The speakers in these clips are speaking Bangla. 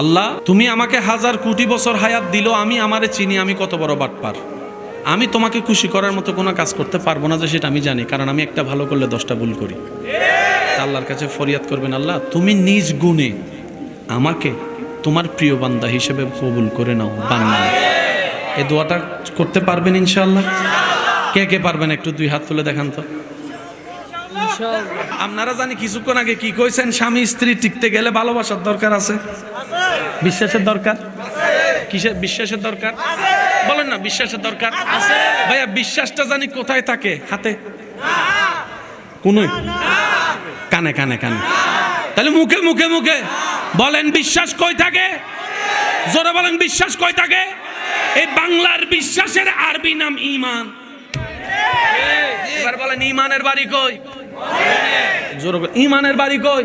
আল্লাহ তুমি আমাকে হাজার কোটি বছর হায়াত দিল আমি আমারে চিনি আমি কত বড় বাটপার। আমি তোমাকে খুশি করার মতো কোনো কাজ করতে পারব না যে সেটা আমি জানি কারণ আমি একটা ভালো করলে দশটা ভুল করি। আল্লাহর কাছে ফরিয়াদ করবেন আল্লাহ তুমি নিজ গুণে আমাকে তোমার প্রিয় বান্দা হিসেবে কবুল করে নাও বান্দা। এ দোয়াটা করতে পারবেন ইনশাল্লাহ কে কে পারবেন একটু দুই হাত তুলে দেখান তো? আপনারা জানি কিছুক্ষণ আগে কি কইছেন স্বামী স্ত্রী টিকতে গেলে ভালোবাসার দরকার আছে। বিশ্বাসের দরকার? কিসের বিশ্বাসের দরকার? বলেন না বিশ্বাসের দরকার? ভাইয়া বিশ্বাসটা জানি কোথায় থাকে? হাতে? কোন কানে কানে কানে। তাহলে মুখে মুখে মুখে। বলেন বিশ্বাস কই থাকে? জোরে বলেন বিশ্বাস কই থাকে? এই বাংলার বিশ্বাসের আরবি নাম ইমান এবার বলেন ইমানের বাড়ি কই? জোরে ইমানের বাড়ি কই?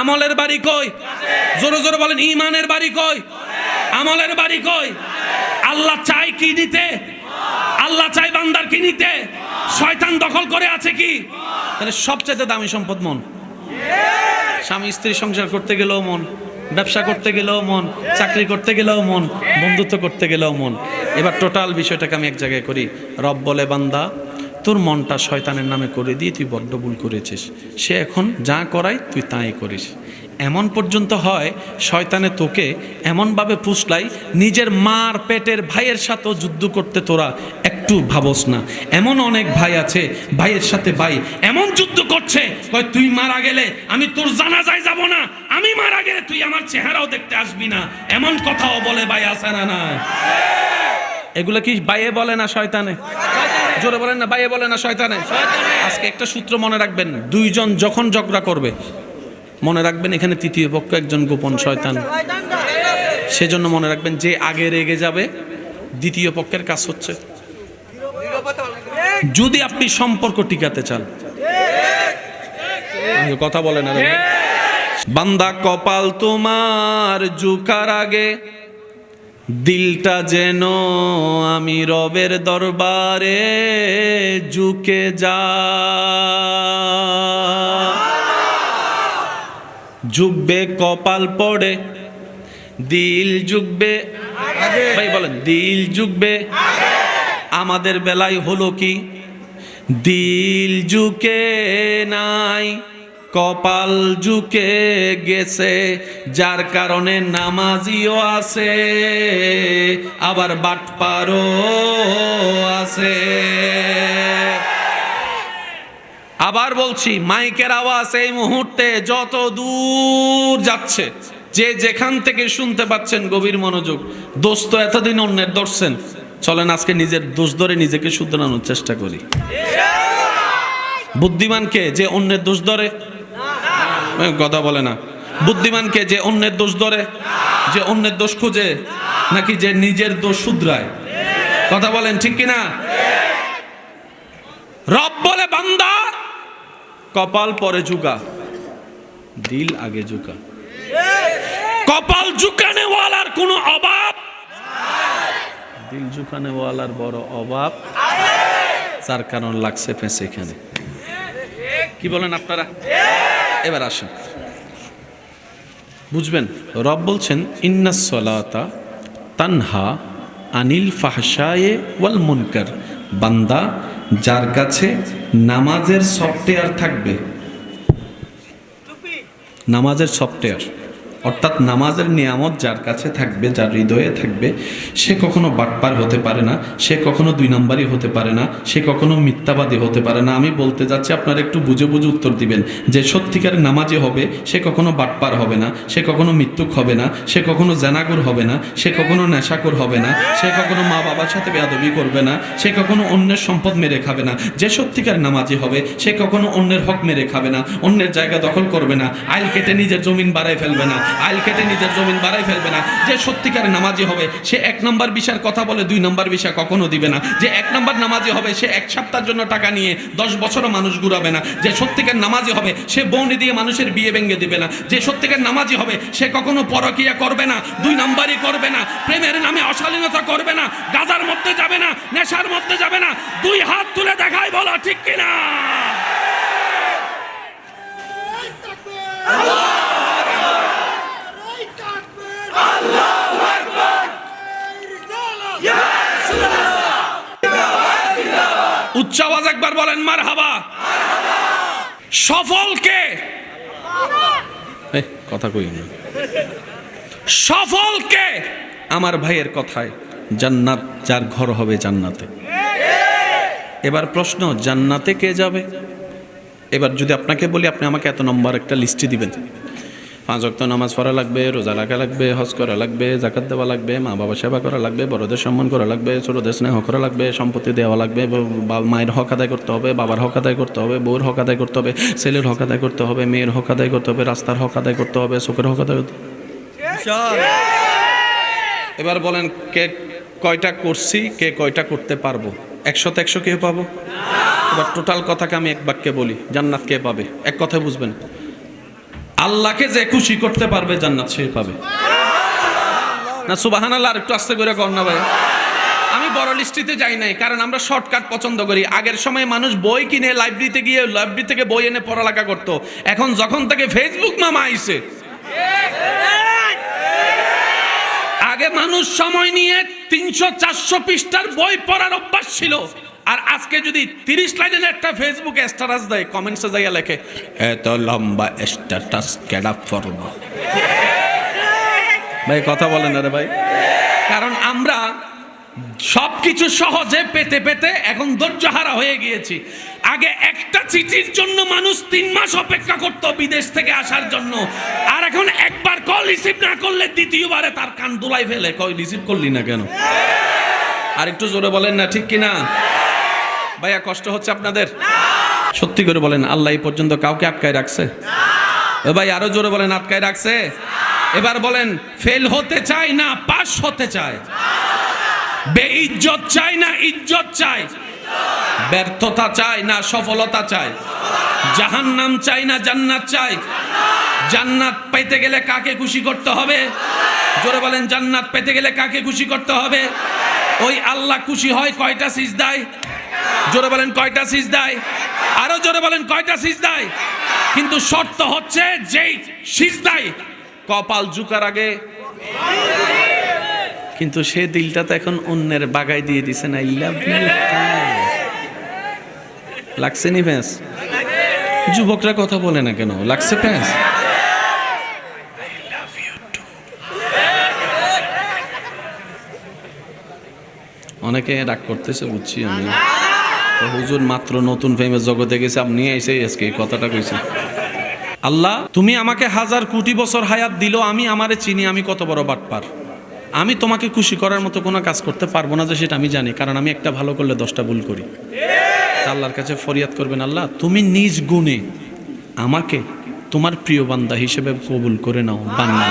আমলের বাড়ি কই? জোরে জোরে বলেন ইমানের বাড়ি কই? আমলের বাড়ি কই? আল্লাহ চাই কি নিতে? আল্লাহ চাই বান্দার কি নিতে? শয়তান দখল করে আছে কি? তাহলে সবচেয়ে দামি সম্পদ মন? স্বামী স্ত্রী সংসার করতে গেলেও মন, ব্যবসা করতে গেলেও মন, চাকরি করতে গেলেও মন, বন্ধুত্ব করতে গেলেও মন। এবার টোটাল বিষয়টাকে আমি এক জায়গায় করি। রব বলে বান্দা তোর মনটা শয়তানের নামে করে দিয়ে তুই বড্ড ভুল করেছিস। সে এখন যা করাই তুই তাই করিস। এমন পর্যন্ত হয় শয়তানে তোকে এমনভাবে পুষলাই, নিজের মার পেটের ভাইয়ের সাথেও যুদ্ধ করতে তোরা একটু ভাবস না। এমন অনেক ভাই আছে, ভাইয়ের সাথে ভাই এমন যুদ্ধ করছে, কয় তুই মারা গেলে আমি তোর জানাজায় যাব না, আমি মারা গেলে তুই আমার চেহারাও দেখতে আসবি না। এমন কথাও বলে ভাই আছে না না এগুলো কি বাইয়ে বলে না শয়তানে? জোরে বলেন না বাইয়ে বলে না শয়তানে? আজকে একটা সূত্র মনে রাখবেন দুইজন যখন ঝগড়া করবে মনে রাখবেন এখানে তৃতীয় পক্ষ একজন গোপন শয়তান। সেজন্য মনে রাখবেন যে আগে রেগে যাবে দ্বিতীয় পক্ষের কাজ হচ্ছে। যদি আপনি সম্পর্ক টিকাতে চান। কথা বলে না বান্দা কপাল তোমার জুকার আগে। দিলটা যেন আমি রবের দরবারে ঝুঁকে যা ঝুঁকবে, কপাল পড়ে, দিল ঝুঁকবে। ভাই, বলেন, দিল ঝুঁকবে। আমাদের বেলায় হলো কি? দিল ঝুঁকে নাই। কপাল ঝুঁকে গেছে, যার কারণে নামাজিও আছে, আবার বাটপারও আছে। আবার বলছি, মাইকের আওয়াজ এই মুহূর্তে যত দূর যাচ্ছে, যে যেখান থেকে শুনতে পাচ্ছেন গভীর মনোযোগ দোষ তো এতদিন অন্যের ধরছেন, চলেন আজকে নিজের দোষ ধরে নিজেকে শুধরানোর চেষ্টা করি। বুদ্ধিমানকে যে অন্যের দোষ ধরে কথা বলে না। বুদ্ধিমানকে যে অন্যের দোষ ধরে? যে অন্যের দোষ খুঁজে? নাকি যে নিজের দোষ শুধরায়? কথা বলেন ঠিক কিনা? রব বলে, বান্দা, কপাল পরে ঝুঁকা, দিল আগে ঝুঁকা। কপাল ঝুঁকানে ওয়ালার কোনো অভাব? দিল ঝুঁকানে ওয়ালার বড় অভাব? যার কারণ লাগছে ফেঁসে এখানে। কি বলেন আপনারা? এবার আসেন। বুঝবেন, রব বলছেন ইন্নাসলাতা তানহা আনিল ফাহসায়ে ওয়াল মুনকার। বান্দা, যার কাছে নামাজের সফটওয়্যার থাকবে, নামাজের সফটওয়্যার। অর্থাৎ নামাজের নিয়ামত যার কাছে থাকবে যার হৃদয়ে থাকবে সে কখনো বাটপার হতে পারে না সে কখনো দুই নম্বরই হতে পারে না সে কখনো মিথ্যাবাদী হতে পারে না আমি বলতে যাচ্ছি আপনারা একটু বুঝে বুঝে উত্তর দিবেন যে সত্যিকার নামাজে হবে সে কখনো বাটপার হবে না সে কখনো মৃত্যুক হবে না সে কখনো জেনাগুর হবে না সে কখনো নেশাকুর হবে না সে কখনো মা বাবার সাথে বেয়াদবি করবে না সে কখনো অন্যের সম্পদ মেরে খাবে না যে সত্যিকার নামাজি হবে সে কখনো অন্যের হক মেরে খাবে না অন্যের জায়গা দখল করবে না আইল কেটে নিজের জমিন বাড়াই ফেলবে না আইল কেটে নিজের জমিন বাড়াই ফেলবে না। যে সত্যিকার নামাজি হবে, সে এক নম্বর বিষয়ের কথা বলে দুই নম্বর বিষয় কখনো দিবে না। যে এক নম্বর নামাজি হবে, সে এক সপ্তাহের জন্য টাকা নিয়ে দশ বছরও মানুষ ঘুরাবে না। যে সত্যিকার নামাজি হবে, সে বৌনি দিয়ে মানুষের বিয়ে ভেঙে দিবে না। যে সত্যিকার নামাজি হবে, সে কখনো পরকিয়া করবে না, দুই নম্বরই করবে না। প্রেমের নামে অশালীনতা করবে না, গাজার মধ্যে যাবে না, নেশার মধ্যে যাবে না। দুই হাত তুলে দেখাই বলো, ঠিক কিনা? আল্লাহু আকবার একবার বলেন মার হাবা সফলকে কথা কই না সফলকে আমার ভাইয়ের কথায়, জান্নাত যার ঘর হবে জান্নাতে। এবার প্রশ্ন, জান্নাতে কে যাবে? এবার যদি আপনাকে বলি, আপনি আমাকে এত নম্বর একটা লিস্টে দিবেন। পাঁচ অক্ত নামাজ পড়া লাগবে রোজা রাখা লাগবে হজ করা লাগবে জাকাত দেওয়া লাগবে মা বাবা সেবা করা লাগবে বড়দের সম্মান করা লাগবে ছোটদের স্নেহ করা লাগবে সম্পত্তি দেওয়া লাগবে মায়ের হক আদায় করতে হবে বাবার হক আদায় করতে হবে বউর হক আদায় করতে হবে ছেলের হক আদায় করতে হবে মেয়ের হক আদায় করতে হবে রাস্তার হক আদায় করতে হবে চোখের হক আদায় করতে হবে। এবার বলেন কে কয়টা করছি কে কয়টা করতে পারব? একশোতে একশো কে পাবো? এবার টোটাল কথাকে আমি এক বাক্যে বলি জান্নাত কে পাবে? এক কথায় বুঝবেন। আল্লাহকে যে খুশি করতে পারবে জান্নাত সে পাবে। না সুবাহান আল্লাহ আর একটু আস্তে করে কর না ভাই। আমি বড় লিস্টিতে যাই নাই কারণ আমরা শর্টকাট পছন্দ করি। আগের সময় মানুষ বই কিনে লাইব্রেরিতে গিয়ে লাইব্রেরি থেকে বই এনে পড়ালেখা করতো। এখন যখন থেকে ফেসবুক মামা আইছে। আগে মানুষ সময় নিয়ে তিনশো চারশো পৃষ্ঠার বই পড়ার অভ্যাস ছিল। আর আজকে যদি তিরিশ লাইনের একটা ফেসবুকে স্ট্যাটাস দেয় কমেন্টসে যাইয়া লেখে, এত লম্বা স্ট্যাটাস কেডা পড়ব? ভাই, কথা বলেন না রে ভাই। কারণ আমরা সব কিছু সহজে পেতে পেতে এখন ধৈর্যহারা হয়ে গিয়েছি। আগে একটা চিঠির জন্য মানুষ তিন মাস অপেক্ষা করতো বিদেশ থেকে আসার জন্য। আর এখন একবার কল রিসিভ না করলে দ্বিতীয়বারে তার কান দুলাই ফেলে। কল রিসিভ করলি না কেন? আর একটু জোরে বলেন না, ঠিক কিনা? ভাইয়া, কষ্ট হচ্ছে আপনাদের? সত্যি করে বলেন, আল্লাহ এই পর্যন্ত কাউকে আটকায় রাখছে? ভাই, আরও জোরে বলেন, আটকায় রাখছে? এবার বলেন, ফেল হতে চাই না, পাস হতে চায়? বেইজ্জত চাই না, ইজ্জত চাই ব্যর্থতা চাই না, সফলতা চাই জাহান্নাম চাই না, জান্নাত চাই জান্নাত পেতে গেলে কাকে খুশি করতে হবে? জোরে বলেন, জান্নাত পেতে গেলে কাকে খুশি করতে হবে? ওই আল্লাহ খুশি হয় কয়টা সিজদায়? জোরে বলেন কয়টা সিজ সিজদায় আরও জোরে বলেন কয়টা সিজ সিজদায় কিন্তু শর্ত হচ্ছে যেই সিজ সিজদায় কপাল ঝুকার আগে। কিন্তু সে দিলটা তো এখন অন্যের বাগাই দিয়ে দিছে না লাগছে নি ভ্যাস যুবকরা কথা বলে না কেন? লাগছে প্যাঁচ অনেকে রাগ করতেছে, বুঝছি আমি। হুজুর মাত্র নতুন ফেমের জগতে গেছে, আপনি এসে আজকে কথাটা কইছেন। আল্লাহ, তুমি আমাকে হাজার কোটি বছর হায়াত দিল, আমি আমারে চিনি, আমি কত বড় বাটপার। আমি তোমাকে খুশি করার মতো কোনো কাজ করতে পারব না যে সেটা আমি জানি, কারণ আমি একটা ভালো করলে দশটা ভুল করি। আল্লাহর কাছে ফরিয়াদ করবেন, আল্লাহ, তুমি নিজ গুণে আমাকে তোমার প্রিয় বান্দা হিসেবে কবুল করে নাও বান্না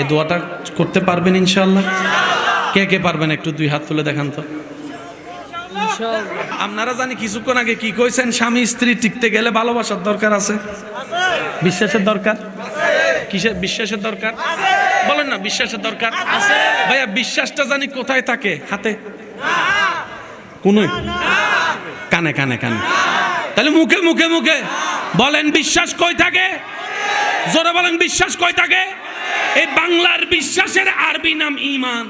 এই দোয়াটা করতে পারবেন ইনশাআল্লাহ? কে কে পারবেন একটু দুই হাত তুলে দেখান তো? আপনারা জানি কিছুক্ষণ আগে কি কইছেন? স্বামী স্ত্রী টিকতে গেলে ভালোবাসার দরকার আছে। বিশ্বাসের দরকার? কিসের বিশ্বাসের দরকার? বলেন না বিশ্বাসের দরকার? ভাইয়া বিশ্বাসটা জানি কোথায় থাকে? হাতে? কোন কানে কানে কানে। তাহলে মুখে মুখে মুখে। বলেন বিশ্বাস কই থাকে? জোরে বলেন বিশ্বাস কই থাকে? এই বাংলার বিশ্বাসের আরবি নাম ইমান।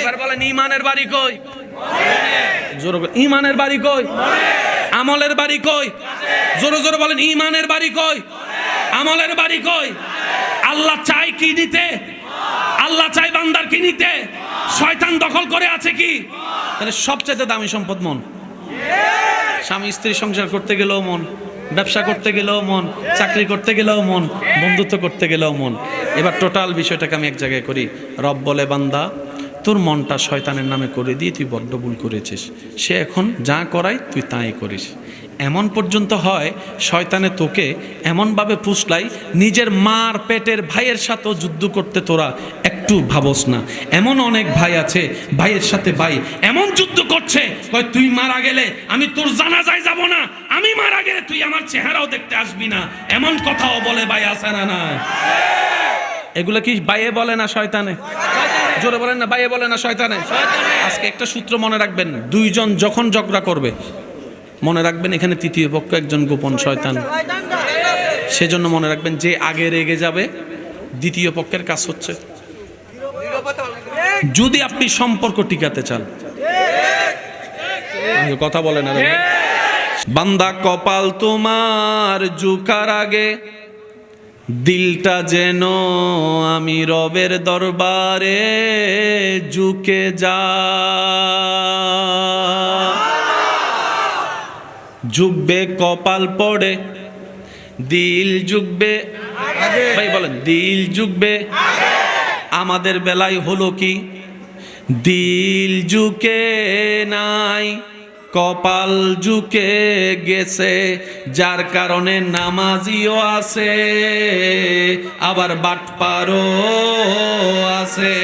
এবার বলেন ইমানের বাড়ি কই? জোরে ঈমানের বাড়ি কই? আমলের বাড়ি কই? জোরে জোরে বলেন ঈমানের বাড়ি কই? আমলের বাড়ি কই? আল্লাহ চাই কি নিতে? আল্লাহ চাই বান্দার কি নিতে? শয়তান দখল করে আছে কি? তাহলে সবচেয়ে দামি সম্পদ মন? স্বামী স্ত্রী সংসার করতে গেলেও মন, ব্যবসা করতে গেলেও মন, চাকরি করতে গেলেও মন, বন্ধুত্ব করতে গেলেও মন। এবার টোটাল বিষয়টাকে আমি এক জায়গায় করি। রব বলে বান্দা তোর মনটা শয়তানের নামে করে দিয়ে তুই বড্ড ভুল করেছিস। সে এখন যা করায় তুই তাই করিস। এমন পর্যন্ত হয়, শয়তানে তোকে এমনভাবে পুষলাই, নিজের মার পেটের ভাইয়ের সাথেও যুদ্ধ করতে তোরা একটু ভাবস না। এমন অনেক ভাই আছে, ভাইয়ের সাথে ভাই এমন যুদ্ধ করছে, কয়, তুই মারা গেলে আমি তোর জানাজায় যাব না, আমি মারা গেলে তুই আমার চেহারাও দেখতে আসবি না। এমন কথাও বলে ভাই আছে না না এগুলো কি বাইয়ে বলে না শয়তানে? জোরে বলেন না বাইয়ে বলে না, শয়তানে। আজকে একটা সূত্র মনে রাখবেন, দুইজন যখন ঝগড়া করবে, মনে রাখবেন এখানে তৃতীয় পক্ষ একজন গোপন শয়তান। সেজন্য মনে রাখবেন যে আগে রেগে যাবে, দ্বিতীয় পক্ষের কাজ হচ্ছে। যদি আপনি সম্পর্ক টিকাতে চান। কথা বলেন বান্দা কপাল তোমার জুকার আগে। দিলটা যেন আমি রবের দরবারে ঝুঁকে যা। ঝুঁকবে, কপাল পড়ে, দিল ঝুঁকবে। ভাই, বলেন, দিল ঝুঁকবে। আমাদের বেলায় হলো কি? দিল ঝুঁকে নাই। কপাল ঝুঁকে গেছে, যার কারণে নামাজিও আছে, আবার বাটপারও আছে।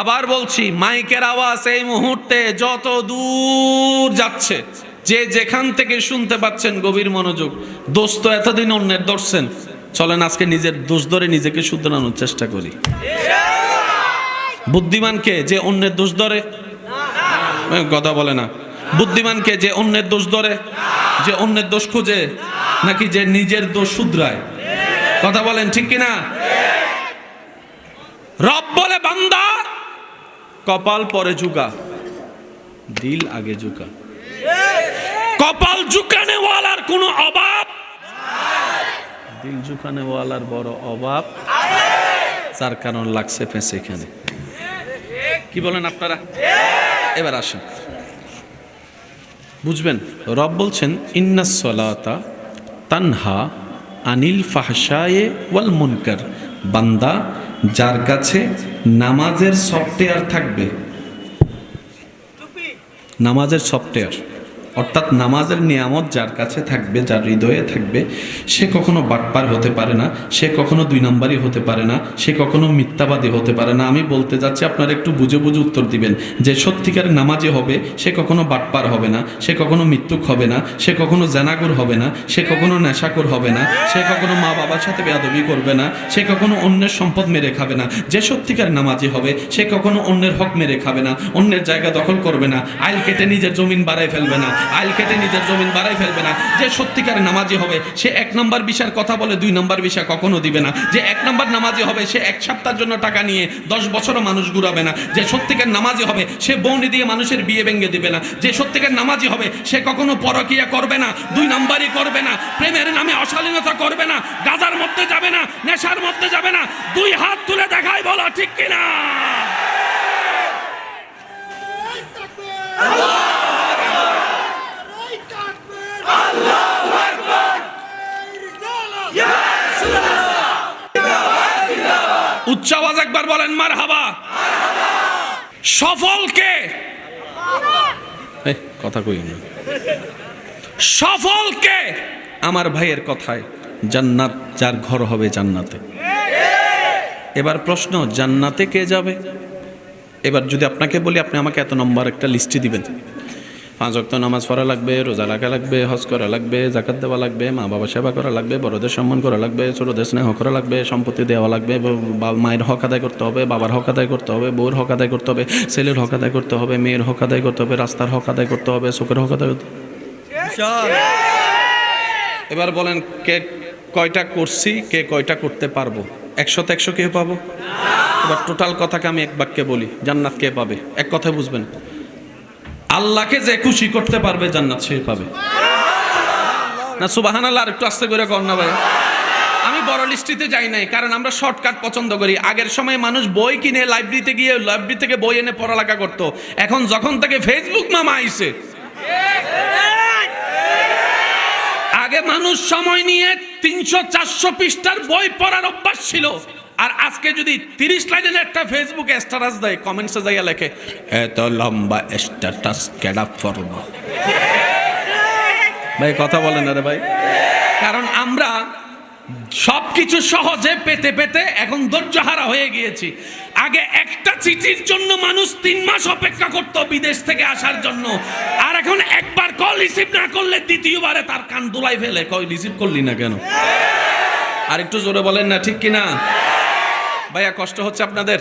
আবার বলছি, মাইকের আওয়াজ এই মুহূর্তে যত দূর যাচ্ছে, যে যেখান থেকে শুনতে পাচ্ছেন গভীর মনোযোগ দোষ তো এতদিন অন্যের ধরছেন, চলেন আজকে নিজের দোষ ধরে নিজেকে শুধরানোর চেষ্টা করি। বুদ্ধিমানকে যে অন্যের দোষ ধরে। কথা বলে না। বুদ্ধিমানকে যে অন্যের দোষ ধরে? যে অন্যের দোষ খুঁজে? নাকি যে নিজের দোষ শুধরায়? কথা বলেন, ঠিক কিনা রব বলে, বান্দা, কপাল পরে ঝুঁকা, দিল আগে ঝুঁকা। কপাল ঝুঁকানে ওয়ালার কোনো অভাব? দিল ঝুঁকানে ওয়ালার বড় অভাব? যার কারণ লাগছে ফেঁসে এখানে। কি বলেন আপনারা? এবার আসেন। বুঝবেন, রব বলছেন ইন্নাসলাতা তানহা আনিল ফাহসায়ে ওয়াল মুনকার। বান্দা যার কাছে নামাজের সফটওয়্যার থাকবে, নামাজের সফটওয়্যার। অর্থাৎ নামাজের নিয়ামত যার কাছে থাকবে যার হৃদয়ে থাকবে সে কখনো বাটপার হতে পারে না সে কখনো দুই নম্বরই হতে পারে না সে কখনো মিথ্যাবাদী হতে পারে না আমি বলতে যাচ্ছি আপনারা একটু বুঝে বুঝে উত্তর দিবেন যে সত্যিকার নামাজে হবে সে কখনো বাটপার হবে না সে কখনো মৃত্যুক হবে না সে কখনো জেনাগুর হবে না সে কখনো নেশাকুর হবে না সে কখনো মা বাবার সাথে বেয়াদবি করবে না সে কখনো অন্যের সম্পদ মেরে খাবে না যে সত্যিকার নামাজি হবে সে কখনো অন্যের হক মেরে খাবে না অন্যের জায়গা দখল করবে না আইল কেটে নিজের জমিন বাড়াই ফেলবে না আইল কেটে নিজের জমিন বাড়াই ফেলবে না। যে সত্যিকার নামাজি হবে, সে এক নম্বর বিষয়ের কথা বলে দুই নম্বর বিষয় কখনো দিবে না। যে এক নম্বর নামাজি হবে, সে এক সপ্তাহের জন্য টাকা নিয়ে দশ বছরও মানুষ ঘুরাবে না। যে সত্যিকার নামাজি হবে, সে বৌনি দিয়ে মানুষের বিয়ে ভেঙে দিবে না। যে সত্যিকার নামাজি হবে, সে কখনো পরকিয়া করবে না, দুই নাম্বারই করবে না। প্রেমের নামে অশালীনতা করবে না, গাজার মধ্যে যাবে না, নেশার মধ্যে যাবে না। দুই হাত তুলে দেখাই বলা, ঠিক কিনা? উচ্চ আওয়াজ একবার বলেন মার হাবা সফলকে কথা কই না। সফলকে আমার ভাইয়ের কথায় জান্নাত যার ঘর হবে জান্নাতে। এবার প্রশ্ন জান্নাতে কে যাবে? এবার যদি আপনাকে বলি আপনি আমাকে এত নম্বর একটা লিস্টে দিবেন। পাঁচ অক্ত নামাজ পড়া লাগবে রোজা রাখা লাগবে হজ করা লাগবে জাকাত দেওয়া লাগবে মা বাবা সেবা করা লাগবে বড়দের সম্মান করা লাগবে ছোটদের স্নেহ করা লাগবে সম্পত্তি দেওয়া লাগবে মায়ের হক আদায় করতে হবে বাবার হক আদায় করতে হবে বউর হক আদায় করতে হবে ছেলের হক আদায় করতে হবে মেয়ের হক আদায় করতে হবে রাস্তার হক আদায় করতে হবে চোখের হক আদায় করতে হবে। এবার বলেন কে কয়টা করছি কে কয়টা করতে পারব? একশোতে একশো কে পাবো? এবার টোটাল কথাকে আমি এক বাক্যে বলি জান্নাত কে পাবে? এক কথায় বুঝবেন। আল্লাহকে যে খুশি করতে পারবে জান্নাত সে পাবে। না সুবাহান আল্লাহ আর একটু আস্তে করে কর না ভাই। আমি বড় লিস্টিতে যাই নাই কারণ আমরা শর্টকাট পছন্দ করি। আগের সময় মানুষ বই কিনে লাইব্রেরিতে গিয়ে লাইব্রেরি থেকে বই এনে পড়ালেখা করতো। এখন যখন থেকে ফেসবুক মামা আইছে। আগে মানুষ সময় নিয়ে তিনশো চারশো পৃষ্ঠার বই পড়ার অভ্যাস ছিল। আর আজকে যদি তিরিশ লাইনের একটা ফেসবুকে স্ট্যাটাস দেয় কমেন্টসে যাইয়া লেখে, এত লম্বা স্ট্যাটাস কেডা পড়ব? ভাই, কথা বলেন না রে ভাই। কারণ আমরা সব কিছু সহজে পেতে পেতে এখন ধৈর্যহারা হয়ে গিয়েছি। আগে একটা চিঠির জন্য মানুষ তিন মাস অপেক্ষা করত বিদেশ থেকে আসার জন্য। আর এখন একবার কল রিসিভ না করলে দ্বিতীয়বারে তার কান দুলাই ফেলে। কল রিসিভ করলি না কেন? আর একটু জোরে বলেন না, ঠিক কিনা? ভাইয়া, কষ্ট হচ্ছে আপনাদের?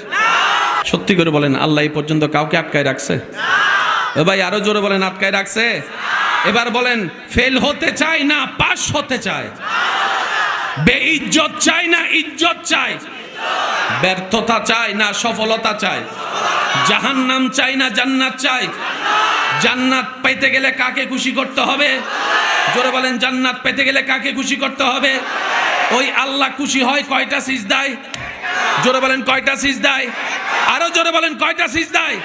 সত্যি করে বলেন, আল্লাহ এই পর্যন্ত কাউকে আটকায় রাখছে? ভাই, আরও জোরে বলেন, আটকায় রাখছে? এবার বলেন, ফেল হতে চাই না, পাস হতে চায়? বেইজ্জত চাই না, ইজ্জত চাই ব্যর্থতা চাই না, সফলতা চাই জাহান্নাম চাই না, জান্নাত চাই জান্নাত পেতে গেলে কাকে খুশি করতে হবে? জোরে বলেন, জান্নাত পেতে গেলে কাকে খুশি করতে হবে? ওই আল্লাহ খুশি হয় কয়টা সিজদায়? জোরে বলেন কয়টা সিজদায় আরও জোরে বলেন কয়টা সিজদায়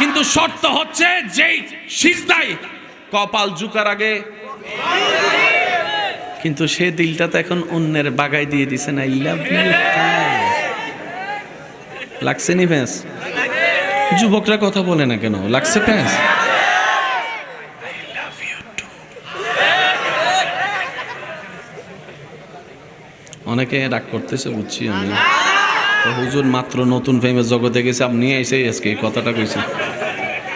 কিন্তু শর্ত হচ্ছে যেই সিজদায় কপাল ঝুকার আগে। কিন্তু সে দিলটা তো এখন অন্যের বাগায় দিয়ে দিছে না লাগছে নি ভ্যাস যুবকরা কথা বলে না কেন? লাগছে প্যাঁচ অনেকে রাগ করতেছে, বুঝছি আমি। হুজুর মাত্র নতুন ফেমের জগতে গেছে আপনি এসে আজকে এই কথাটা কইছেন।